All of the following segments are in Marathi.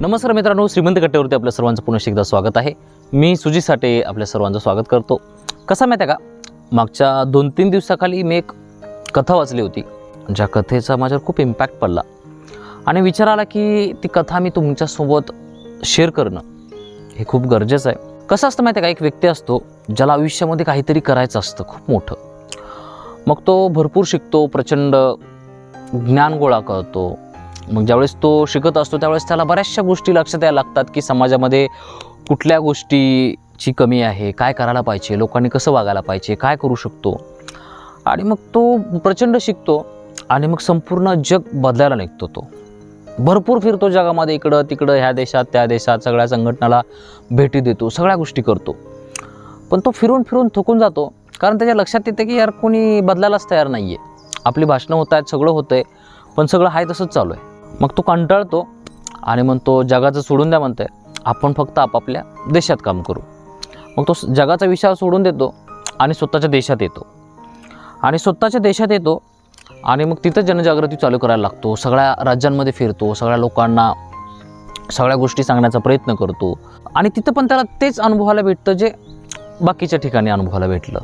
नमस्कार मित्रांनो श्रीमंत कट्ट्यावरती आपल्या सर्वांचं पुन्हा एकदा स्वागत आहे. मी सुजी साठे आपल्या सर्वांचं स्वागत करतो. कसा माहिती आहे का? मागच्या दोन तीन दिवसाखाली मी एक कथा वाचली होती. ज्या कथेचा माझ्यावर खूप इम्पॅक्ट पडला. आणि विचार आला की ती कथा मी तुमच्यासोबत शेअर करणं हे खूप गरजेचं आहे. कसं असतं माहिती आहे का? एक व्यक्ती असतो ज्याला आयुष्यामध्ये काहीतरी करायचं असतं खूप मोठं. मग तो भरपूर शिकतो प्रचंड ज्ञान गोळा करतो. मग ज्यावेळेस तो शिकत असतो त्यावेळेस त्याला बऱ्याचशा गोष्टी लक्षात यायला लागतात की समाजामध्ये कुठल्या गोष्टीची कमी आहे काय करायला पाहिजे लोकांनी कसं वागायला पाहिजे काय करू शकतो? आणि मग तो प्रचंड शिकतो आणि मग संपूर्ण जग बदलायला निघतो तो. भरपूर फिरतो जगामध्ये इकडं तिकडं ह्या देशात त्या देशात सगळ्या संघटनाला भेटी देतो सगळ्या गोष्टी करतो. पण तो फिरून फिरून थकून जातो कारण त्याच्या लक्षात येतं की यार कोणी बदलायलाच तयार नाही आहे आपली भाषणं होत आहेत सगळं होतं आहे पण सगळं आहे तसंच चालू आहे. मग तो कंटाळतो आणि म्हणतो जगाचं सोडून द्या म्हणतोय. आपण फक्त आपापल्या देशात काम करू. मग तो जगाचा विचार सोडून देतो आणि स्वतःच्या देशात येतो. आणि स्वतःच्या देशात येतो आणि मग तिथं जनजागृती चालू करायला लागतो. सगळ्या राज्यांमध्ये फिरतो सगळ्या लोकांना सगळ्या गोष्टी सांगण्याचा प्रयत्न करतो. आणि तिथं पण त्याला तेच अनुभवायला भेटतं जे बाकीच्या ठिकाणी अनुभवायला भेटलं.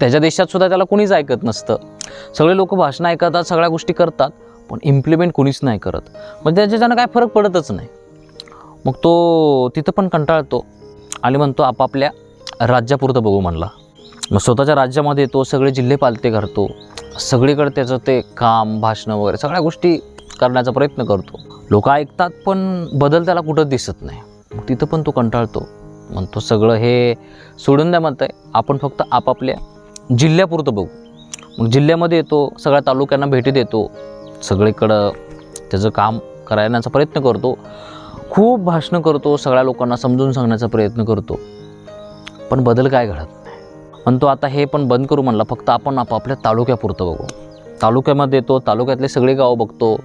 त्याच्या देशात सुद्धा त्याला कोणीच ऐकत नसतं. सगळे लोक भाषणं ऐकतात सगळ्या गोष्टी करतात. पण इम्प्लिमेंट कोणीच नाही करत. मग त्याच्यानं काय फरक पडतच नाही. मग तो तिथं पण कंटाळतो. आणि म्हणतो आपापल्या राज्यापुरतं बघू म्हणला. मग स्वतःच्या राज्यामध्ये तो सगळे जिल्हे पालते करतो. सगळीकडे त्याचं ते काम भाषणं वगैरे सगळ्या गोष्टी करण्याचा प्रयत्न करतो. लोक ऐकतात पण बदल त्याला कुठं दिसत नाही. मग तिथं पण तो कंटाळतो. म्हणतो सगळं हे सोडून द्या म्हणत आहे आपण फक्त आपापल्या जिल्ह्यापुरतं बघू. मग जिल्ह्यामध्ये येतो सगळ्या तालुक्यांना भेटी देतो. सगळीकडं त्याचं काम करायचा प्रयत्न करतो. खूप भाषणं करतो सगळ्या लोकांना समजून सांगण्याचा प्रयत्न करतो. पण बदल काय घडत नाही. म्हणतो आता हे पण बंद करू म्हणला फक्त आपण आपापल्या तालुक्यापुरतं बघू. तालुक्यामध्ये येतो तालुक्यातले सगळे गावं बघतो.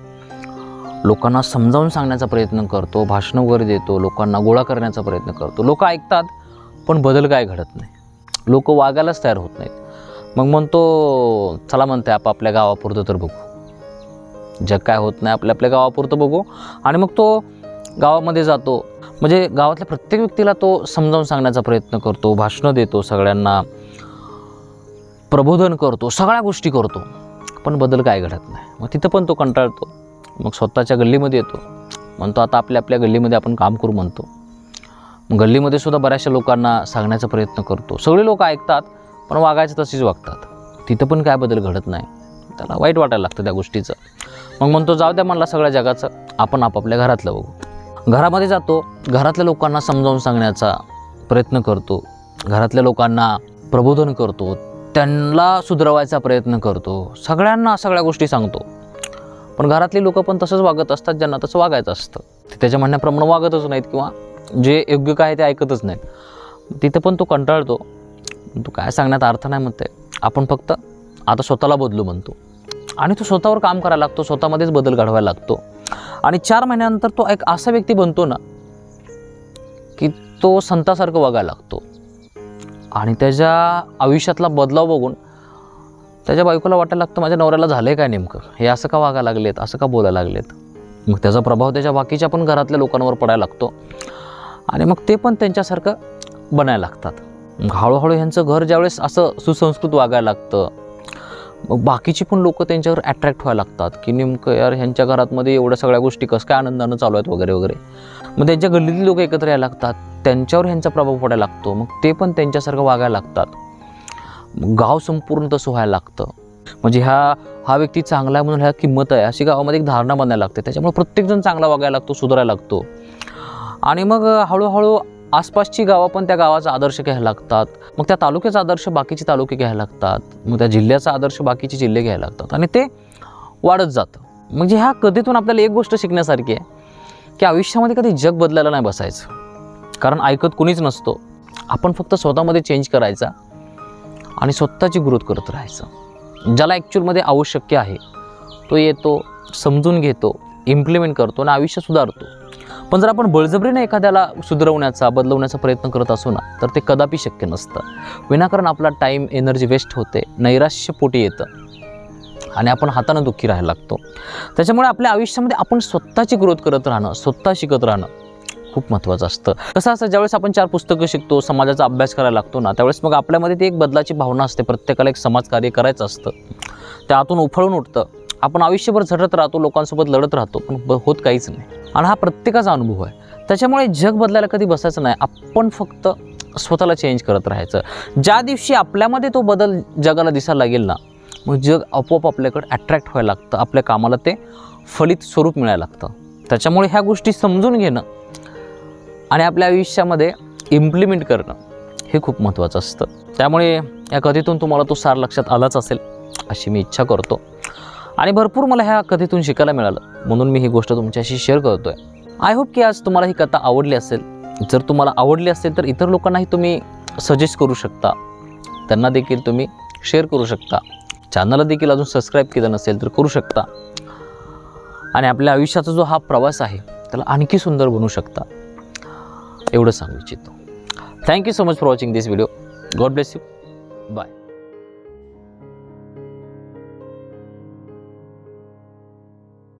लोकांना समजावून सांगण्याचा प्रयत्न करतो भाषणं वगैरे देतो लोकांना गोळा करण्याचा प्रयत्न करतो. लोक ऐकतात पण बदल काय घडत नाही. लोक वागायलाच तयार होत नाहीत. मग म्हणतो चला म्हणते आपापल्या गावापुरतं तर बघू. जग काय होत नाही आपल्या आपल्या गावापुरतं बघू. आणि मग तो गावामध्ये जातो. म्हणजे गावातल्या प्रत्येक व्यक्तीला तो समजावून सांगण्याचा प्रयत्न करतो भाषणं देतो सगळ्यांना प्रबोधन करतो सगळ्या गोष्टी करतो. पण बदल काय घडत नाही. मग तिथं पण तो कंटाळतो. मग स्वतःच्या गल्लीमध्ये येतो. म्हणतो आता आपल्या आपल्या गल्लीमध्ये आपण काम करू म्हणतो. मग गल्लीमध्ये सुद्धा बऱ्याचशा लोकांना सांगण्याचा प्रयत्न करतो. सगळे लोक ऐकतात पण वागायचं तशीच वागतात. तिथं पण काय बदल घडत नाही. त्याला वाईट वाटायला लागतं त्या गोष्टीचं. मग म्हणतो जाऊ द्या म्हणला सगळ्या जगाचं आपण आपापल्या घरातलं बघू. घरामध्ये जातो घरातल्या लोकांना समजावून सांगण्याचा प्रयत्न करतो घरातल्या लोकांना प्रबोधन करतो त्यांना सुधरवायचा प्रयत्न करतो सगळ्यांना सगळ्या गोष्टी सांगतो. पण घरातली लोकं पण तसंच वागत असतात ज्यांना तसं वागायचं असतं. ते त्याच्या म्हणण्याप्रमाणे वागतच नाहीत किंवा जे योग्य काय ते ऐकतच नाहीत. तिथं पण तो कंटाळतो. तो काय सांगण्यात अर्थ नाही म्हणते आपण फक्त आता स्वतःला बदलू म्हणतो. आणि तो स्वतःवर काम करायला लागतो स्वतःमध्येच बदल घडवायला लागतो. आणि चार महिन्यानंतर तो एक असा व्यक्ती बनतो ना की तो संतासारखं वागायला लागतो. आणि त्याच्या आयुष्यातला बदलाव बघून त्याच्या बायकोला वाटायला लागतं माझ्या नवऱ्याला झालं आहे काय नेमकं? हे असं का वागायला लागलेत? असं का बोलायला लागलेत? मग त्याचा प्रभाव त्याच्या बाकीच्या पण घरातल्या लोकांवर पडायला लागतो. आणि मग ते पण त्यांच्यासारखं बनायला लागतात. मग हळूहळू ह्यांचं घर ज्यावेळेस असं सुसंस्कृत वागायला लागतं मग बाकीची पण लोक त्यांच्यावर अट्रॅक्ट व्हायला लागतात की नेमकं यार ह्यांच्या घरातमध्ये एवढ्या सगळ्या गोष्टी कसं काय आनंदानं चालू आहेत वगैरे वगैरे. मग त्यांच्या गल्लीतली लोक एकत्र यायला लागतात. त्यांच्यावर ह्यांचा प्रभाव पडायला लागतो. मग ते पण त्यांच्यासारखं वागायला लागतात. मग गाव संपूर्ण तसं व्हायला लागतं. म्हणजे ह्या हा व्यक्ती चांगला आहे म्हणून ह्या किंमत आहे. अशी गावामध्ये एक धारणा बनायला लागते. त्याच्यामुळे प्रत्येकजण चांगला वागायला लागतो सुधारायला लागतो. आणि मग हळूहळू आसपासची गावं पण त्या गावाचा आदर्श घ्यायला लागतात. मग त्या तालुक्याचा आदर्श बाकीचे तालुके घ्यायला लागतात. मग त्या जिल्ह्याचा आदर्श बाकीचे जिल्हे घ्यायला लागतात. आणि ते वाढत जातं. म्हणजे ह्या कधीतून आपल्याला एक गोष्ट शिकण्यासारखी आहे की आयुष्यामध्ये कधी जग बदलायला नाही बसायचं. कारण ऐकत कुणीच नसतो. आपण फक्त स्वतःमध्ये चेंज करायचा आणि स्वतःची ग्रोथ करत राहायचं. ज्याला ॲक्च्युअलमध्ये आवश्यक आहे तो येतो समजून घेतो इम्प्लिमेंट करतो आणि आयुष्य सुधारतो. पण जर आपण बळजबरीने एखाद्याला सुधरवण्याचा बदलवण्याचा प्रयत्न करत असू ना तर ते कदापि शक्य नसतं. विनाकारण आपला टाईम एनर्जी वेस्ट होते नैराश्य पोटी येतं आणि आपण हातानं दुःखी राहायला लागतो. त्याच्यामुळे आपल्या आयुष्यामध्ये आपण स्वतःची ग्रोथ करत राहणं स्वतः शिकत राहणं खूप महत्त्वाचं असतं. कसं असतं ज्यावेळेस आपण चार पुस्तकं शिकतो समाजाचा अभ्यास करायला लागतो ना त्यावेळेस मग आपल्यामध्ये ती एक बदलाची भावना असते. प्रत्येकाला एक समाजकार्य करायचं असतं. त्यातून उफळून उठतं. आपण आयुष्यभर झटत राहतो लोकांसोबत लढत राहतो पण ब- होत काहीच नाही. आणि हा प्रत्येकाचा अनुभव आहे. त्याच्यामुळे जग बदलायला कधी बसायचं नाही. आपण फक्त स्वतःला चेंज करत राहायचं. ज्या दिवशी आपल्यामध्ये तो बदल जगाला दिसायला लागेल ना मग जग आपोआप आपल्याकडे अट्रॅक्ट व्हायला लागतं. आपल्या कामाला ते फलित स्वरूप मिळायला लागतं. त्याच्यामुळे ह्या गोष्टी समजून घेणं आणि आपल्या आयुष्यामध्ये इम्प्लिमेंट करणं हे खूप महत्त्वाचं असतं. त्यामुळे या कथेतून तुम्हाला तो सार लक्षात आलाच असेल अशी मी इच्छा करतो. आणि भरपूर मला ह्या कथेतून शिकायला मिळालं. म्हणून मी ही गोष्ट तुमच्याशी शेअर करतो आहे आय होप की आज तुम्हाला ही कथा आवडली असेल. जर तुम्हाला आवडली असेल तर इतर लोकांनाही तुम्ही सजेस्ट करू शकता. त्यांना देखील तुम्ही शेअर करू शकता. चॅनलला देखील अजून सबस्क्राईब केलं नसेल तर करू शकता. आणि आपल्या आयुष्याचा जो हा प्रवास आहे त्याला आणखी सुंदर बनवू शकता. एवढं सांगू इच्छितो. Thank you so much for watching this video God bless you bye